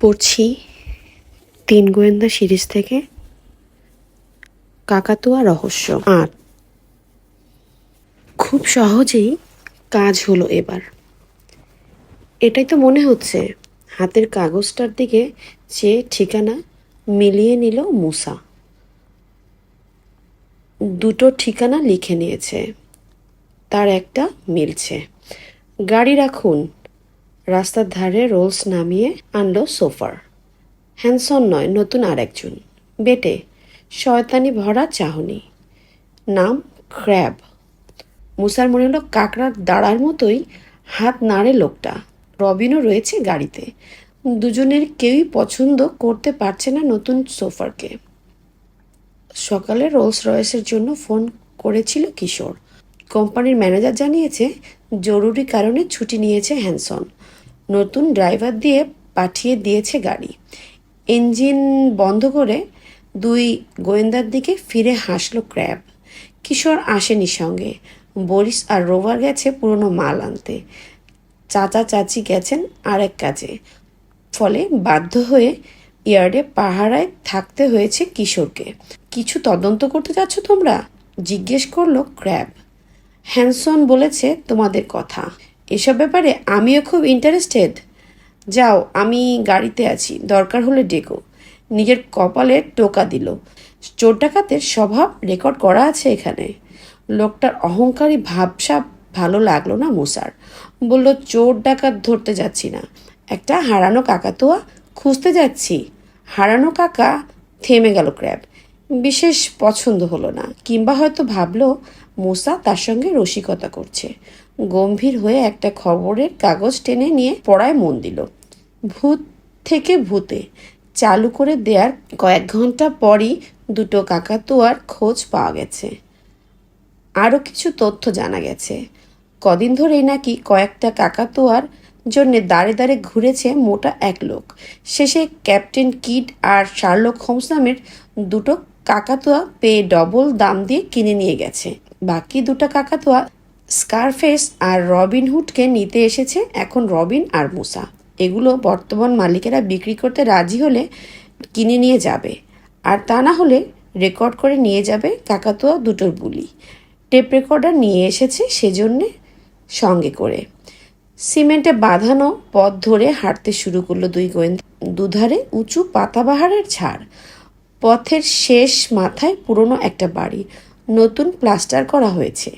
পড়ছি তিন গোয়েন্দা সিরিজ থেকে কাকাতুয়া রহস্য। আট খুব সহজেই কাজ হলো এবার। এটাই তো মনে হচ্ছে, হাতের কাগজটার দিকে চেয়ে ঠিকানা মিলিয়ে নিল মুসা। দুটো ঠিকানা লিখে নিয়েছে, তার একটা মিলছে। গাড়ি রাখুন রাস্তার ধারে রোলস নামিয়ে আনলো সোফার। হ্যান্সন নয়, নতুন আরেকজন। বেটে, শয়তানি ভরা চাহনি। নাম ক্র্যাব। মুসার মনে হলো কাকড়ার দাঁড়ার মতোই হাত নাড়ে লোকটা। রবিনও রয়েছে গাড়িতে। দুজনের কেউই পছন্দ করতে পারছে না নতুন সোফারকে। সকালে রোলস রয়েসের জন্য ফোন করেছিল কিশোর। কোম্পানির ম্যানেজার জানিয়েছে, জরুরি কারণে ছুটি নিয়েছে হ্যানসন। নতুন ড্রাইভার দিয়ে পাঠিয়ে দিয়েছে গাড়ি। ইঞ্জিন বন্ধ করে দুই গোয়েন্দার দিকে ফিরে হাসলো ক্র্যাব। কিশোর আসেনি সঙ্গে। বরিস আর রোভার গেছে পুরনো মাল আনতে। চাচা চাচি গেছেন আরেক কাজে। ফলে বাধ্য হয়ে ইয়ার্ডে পাহারায় থাকতে হয়েছে কিশোরকে। কিছু তদন্ত করতে যাচ্ছ তোমরা? জিজ্ঞেস করল ক্র্যাব। হ্যানসন বলেছে তোমাদের কথা। এসব ব্যাপারে আমিও খুব ইন্টারেস্টেড যাও, আমি গাড়িতে আছি, দরকার হলে ডেকো। নিজের কপালে টোকা দিল। চোর ডাকাতের স্বভাব রেকর্ড করা আছে এখানে। লোকটার অহংকারী ভাবসাব ভালো লাগল না মুসার। বলল, চোর ডাকাত ধরতে যাচ্ছি না। একটা হারানো কাকাতুয়া খুঁজতে যাচ্ছি। হারানো কাকা থেমে গেল ক্র্যাব। বিশেষ পছন্দ হলো না। কিংবা হয়তো ভাবলো মুসা তার সঙ্গে রসিকতা করছে। গম্ভীর হয়ে একটা খবরের কাগজ টেনে নিয়ে পড়ায় মন দিল। ভূত থেকে ভূতে চালু করে দেওয়ার কয়েক ঘণ্টা পরই দুটো কাকাতুয়ার খোঁজ পাওয়া গেছে। আরও কিছু তথ্য জানা গেছে। কদিন ধরেই নাকি কয়েকটা কাকাতুয়ার জন্য দাঁড়ে দাঁড়ে ঘুরেছে মোটা এক লোক। শেষে ক্যাপ্টেন কিড আর শার্লক হোমস নামের দুটো কাকাতুয়া পেয়ে ডবল দাম দিয়ে কিনে নিয়ে গেছে। বাকি দুটো কাকাতুয়া, স্কারফেস আর রবিন হুডকে নিতে এসেছে এখন রবিন আর মুসা। এগুলো বর্তমান মালিকেরা বিক্রি করতে রাজি হলে কিনে নিয়ে যাবে। আর তা না হলে রেকর্ড করে নিয়ে যাবে কাকাতুয়া দুটোর বুলি। টেপ রেকর্ডার নিয়ে এসেছে সেজন্যে সঙ্গে করে। সিমেন্টে বাঁধানো পথ ধরে হাঁটতে শুরু করল দুই গোয়েন্দা দুধারে উঁচু পাতাবাহারের ঝাড় পথের শেষ মাথায় পুরনো একটা বাড়ি। নতুন প্লাস্টার করা হয়েছে।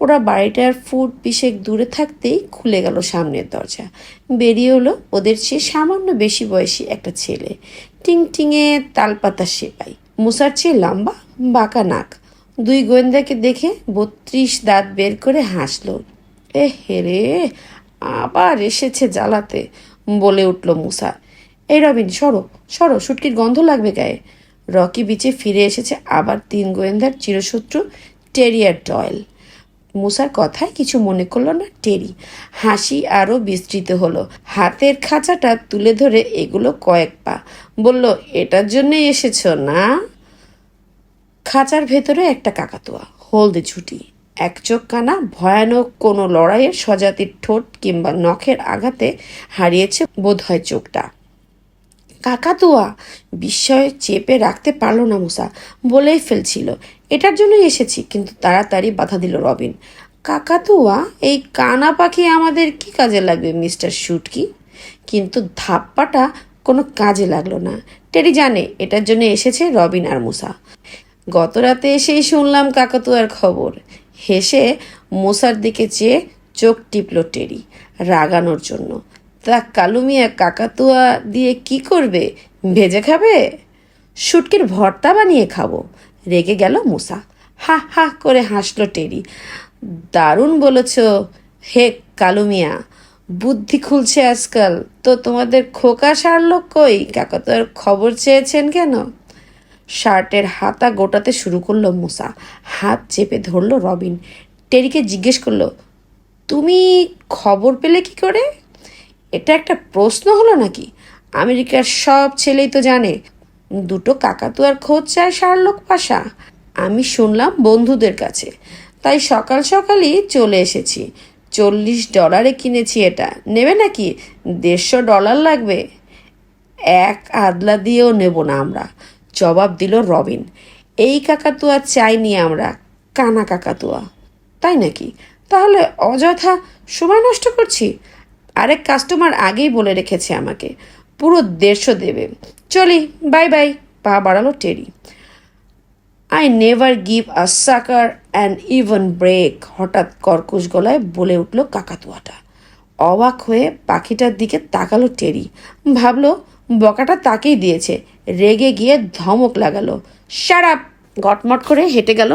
ওরা বাড়িটার ফুট বিশেক দূরে থাকতেই খুলে গেল সামনের দরজা। বেরিয়ে হলো ওদের চেয়ে সামান্য বেশি বয়সী একটা ছেলে। টিং টিঙে তালপাতা সেপাই। মুসার চেয়ে লম্বা, বাঁকা নাক। দুই গোয়েন্দাকে দেখে বত্রিশ দাঁত বের করে হাসলো। এ হেরে আবার এসেছে জ্বালাতে, বলে উঠল মুসা। এই রবিন, সরো সরো, সুটকির গন্ধ লাগবে গায়ে। রকি বিচে ফিরে এসেছে আবার তিন গোয়েন্দার চিরশত্রু টেরিয়ার ডয়েল মুসার কথায় কিছু মনে করল না টেরি। হাসি আরও বিস্তৃত হলো। হাতের খাঁচাটা তুলে ধরে এগুলো কয়েক পা। বলল, এটার জন্যই এসেছ না? খাঁচার ভেতরে একটা কাকাতুয়া, হলদে ছুটি। এক চোখ কানা ভয়ানক কোনো লড়াইয়ের স্বজাতির ঠোঁট কিংবা নখের আঘাতে হারিয়েছে বোধহয় চোখটা। কাকাতুয়া বিস্ময়ে চেপে রাখতে পারল না মুসা, বলেই ফেলছিল। এটার জন্যই এসেছি। কিন্তু তাড়াতাড়ি বাধা দিল রবিন। কাকাতুয়া, এই কানা পাখি আমাদের কি কাজে লাগবে, মিস্টার শুটকি? কিন্তু ধাপ্পাটা কোনো কাজে লাগল না। টেরি জানে, এটার জন্য এসেছে রবিন আর মুসা। গত রাতে এসেই শুনলাম কাকাতুয়ার খবর। হেসে মুসার দিকে চেয়ে চোখ টিপল টেরি, রাগানোর জন্য। তা কালুমিয়া কাকাতুয়া দিয়ে কি করবে? ভেজে খাবে? শুটকির ভর্তা বানিয়ে খাব। রেগে গেল মুসা। হা হা করে হাসলো টেরি। দারুণ বলেছ। হে কালুমিয়া বুদ্ধি খুলছে আজকাল। তো তোমাদের খোকা সারলো কই? কাকাতুয়ার খবর চেয়েছেন কেন? শার্টের হাতা গোটাতে শুরু করল মুসা। হাত চেপে ধরলো রবিন। টেরিকে জিজ্ঞেস করল, তুমি খবর পেলে কি করে? এটা একটা প্রশ্ন হলো নাকি? আমেরিকার সব ছেলেই তো জানে, দুটো কাকাতুয়ার খোঁজ চায় শার্লক পাশা। আমি শুনলাম বন্ধুদের কাছে। তাই সকাল সকালই চলে এসেছি। চল্লিশ ডলারে কিনেছি এটা। নেবে নাকি? দেড়শো ডলার লাগবে। এক আদলা দিয়েও নেব না আমরা। জবাব দিল রবিন। এই কাকাতুয়া চাইনি আমরা, কানা কাকাতুয়া। তাই নাকি? তাহলে অযথা সময় নষ্ট করছি? আরেক কাস্টমার আগেই বলে রেখেছে আমাকে, পুরো দেড়শো দেবে। চলি বাই বাই পা বাড়ালো Terry. I never give a sucker and even break হঠাৎ কর্কশ গলায় বলে উঠল কাকাতুয়াটা। অবাক হয়ে পাখিটার দিকে তাকালো টেরি। ভাবলো, বকাটা তাকেই দিয়েছে। রেগে গিয়ে ধমক লাগালো। সারাপ গটমট করে হেঁটে গেল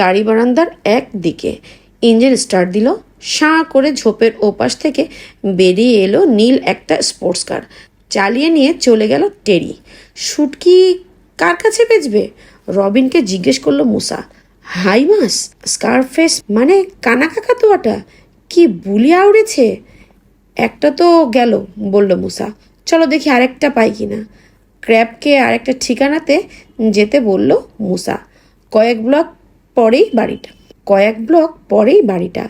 গাড়ি বারান্দার এক দিকে ইঞ্জিন স্টার্ট দিল। সাঁ করে ঝোপের ওপাশ থেকে বেরিয়ে এলো নীল একটা স্পোর্টস কার চালিয়ে নিয়ে চলে গেল টেরি। শুটকি কার কাছে বেচবে? রবিনকে জিজ্ঞেস করল মুসা। হাই মাস স্কারফেস মানে কানা কাকাতুয়াটা কি বুলিয়া উড়েছে একটা তো গেল, বলল মুসা। চলো দেখি আরেকটা পাই কিনা। ক্র্যাবকে আরেকটা ঠিকানাতে যেতে বলল মুসা। কয়েক ব্লক পরেই বাড়িটা। কয়েক ব্লক পরেই বাড়িটা।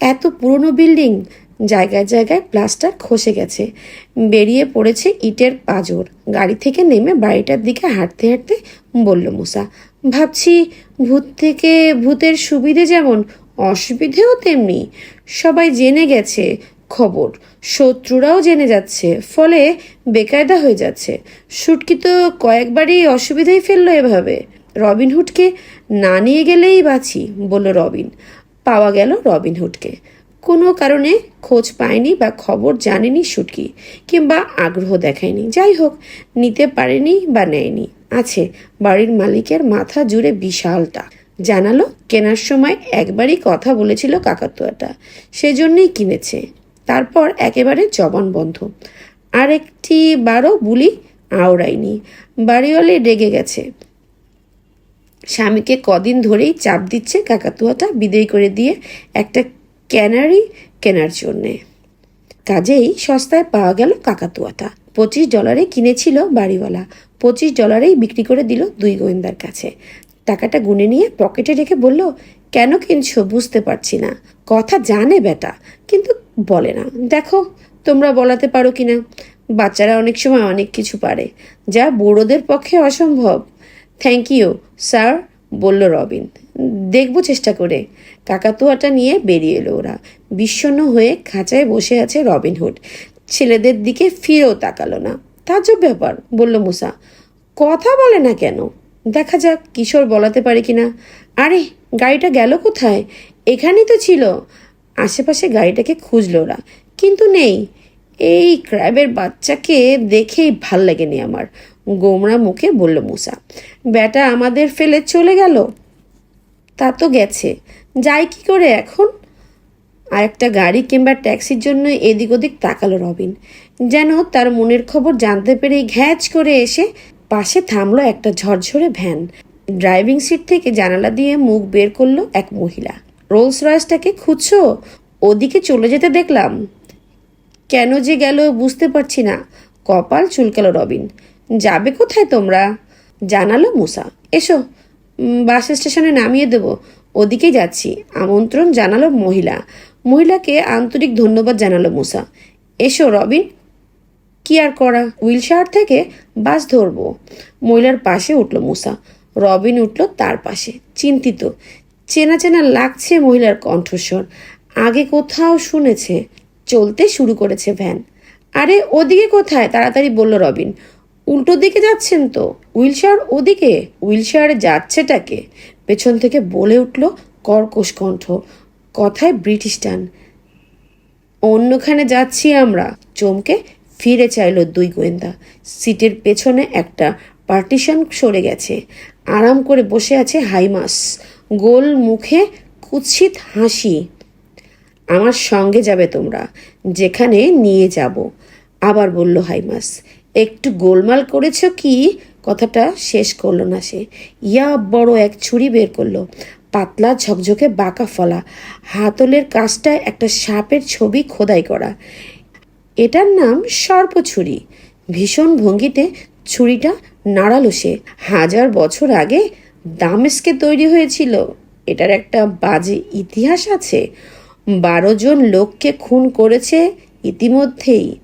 এত পুরনো বিল্ডিং। জায়গায় জায়গায় প্লাস্টার খসে গেছে। বেরিয়ে পড়েছে ইটের পাঁজর। গাড়ি থেকে নেমে বাড়িটার দিকে হাঁটতে হাঁটতে বলল মুসা, ভাবছি ভূত থেকে ভূতের সুবিধে যেমন, অসুবিধেও তেমনি। সবাই জেনে গেছে, খবর। শত্রুরাও জেনে যাচ্ছে, ফলে বেকায়দা হয়ে যাচ্ছে। শুটকি তো কয়েকবারই অসুবিধায় ফেলল এভাবে। রবিনহুডকে না নিয়ে গেলেই বাঁচি, বলল রবিন। পাওয়া গেল রবিনহুডকে কোনো কারণে খোঁজ পায়নি বা খবর জানেনি শুটকি, কিংবা আগ্রহ দেখায়নি। যাই হোক, নিতে পারেনি বা নেয়নি। আছে, বাড়ির মালিকের মাথা জুড়ে বিশালটা। জানালো, কেনার সময় একবারই কথা বলেছিল কাকাতুয়াটা। সেজন্যই কিনেছে। তারপর একেবারে জবান বন্ধ। আর একটি বারও বুলি আওড়ায়নি। বাড়িওয়ালি রেগে গেছে। স্বামীকে কদিন ধরেই চাপ দিচ্ছে কাকাতুয়াটা বিদায় করে দিয়ে একটা ক্যানারি কেনার জন্যে। কাজেই সস্তায় পাওয়া গেল কাকাতুয়াটা। পঁচিশ ডলারে কিনেছিল বাড়িওয়ালা। পঁচিশ ডলারেই বিক্রি করে দিল দুই গোয়েন্দার কাছে। টাকাটা গুনে নিয়ে পকেটে রেখে বলল, কেন কিনছো? বুঝতে পারছি না। কথা জানে বেটা, কিন্তু বলে না। দেখো, তোমরা বলাতে পারো কিনা। বাচ্চারা অনেক সময় অনেক কিছু পারে। যা বুড়োদের পক্ষে অসম্ভব। থ্যাংক ইউ স্যার বলল রবিন। দেখব চেষ্টা করে। কাকাতুয়াটা নিয়ে বেরিয়ে এলো ওরা। বিষণ্ণ হয়ে খাঁচায় বসে আছে রবিনহুড ছেলেদের দিকে ফিরেও তাকালো না। তাজ্জব ব্যাপার, বলল মুসা। কথা বলে না কেন? দেখা যাক, কিশোর বলাতে পারে কিনা আরে, গাড়িটা গেল কোথায়? এখানেই তো ছিল। আশেপাশে গাড়িটাকে খুঁজলো ওরা। কিন্তু নেই। এই ক্র্যাবের বাচ্চাকে দেখেই ভালো লাগেনি আমার। গোমরা মুখে বলল, মুসা, ব্যাটা আমাদের ফেলে চলে গেল। তা তো গেছে। যাই কি করে এখন? আর একটা গাড়ি কিংবা ট্যাক্সির জন্য এদিক ওদিক তাকালো রবিন। যেন তার মনের খবর জানতে পেরে ঘ্যাচ করে এসে পাশে থামলো একটা ঝরঝরে ভ্যান। ড্রাইভিং সিট থেকে জানালা দিয়ে মুখ বের করল এক মহিলা। রোলস রয়েসটাকে খুঁজছো? ওদিকে চলে যেতে দেখলাম। কেন যে গেল বুঝতে পারছি না। কপাল চুলকালো রবিন। যাবে কোথায় তোমরা? জানালো মুসা। এসো বাস স্টেশনে নামিয়ে দেবো। ওদিকেই যাচ্ছি, আমন্ত্রণ জানালো মহিলা। মহিলাকে আন্তরিক ধন্যবাদ জানালো মুসা। এসো, রবিন। কি আর করা? হুইলশায়ার থেকে বাস ধরবো। মহিলার পাশে উঠল মুসা। রবিন উঠল তার পাশে। চিন্তিত। চেনা চেনা লাগছে মহিলার কণ্ঠস্বর। আগে কোথাও শুনেছে, চলতে শুরু করেছে ভ্যান। আরে, ওদিকে কোথায়? তাড়াতাড়ি বলল রবিন। উল্টো দিকে যাচ্ছেন তো। হুইলশায়ার ওদিকে হুইলশায়ারে যাচ্ছেটাকে। পেছন থেকে বলে উঠল কর্কশ কণ্ঠ। কথায় ব্রিটিশ টান। অন্যখানে যাচ্ছি আমরা। চমকে ফিরে চাইল দুই গোয়েন্দা। সিটের পেছনে একটা পার্টিশন সরে গেছে। আরাম করে বসে আছে হাইমাস। গোল মুখে কুৎসিত হাসি। আমার সঙ্গে যাবে তোমরা। যেখানে নিয়ে যাব। আবার বলল হাইমাস একটু গোলমাল করেছ কি? কথাটা শেষ করল না সে। ইয়া বড় এক ছুরি বের করল। পাতলা ঝকঝকে বাঁকা ফলা। হাতলের কাজটায় একটা সাপের ছবি খোদাই করা। এটার নাম সর্প ছুরি। ভীষণ ভঙ্গিতে ছুরিটা নাড়ালো সে। হাজার বছর আগে দামেস্কে তৈরি হয়েছিল। এটার একটা বাজে ইতিহাস আছে। বারো জন লোককে খুন করেছে ইতিমধ্যেই।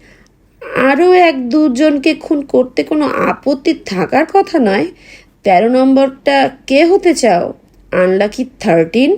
আরও এক দুজনকে খুন করতে কোনো আপত্তি থাকার কথা নয়। তেরো নম্বরটা কে হতে চাও? Unlucky thirteen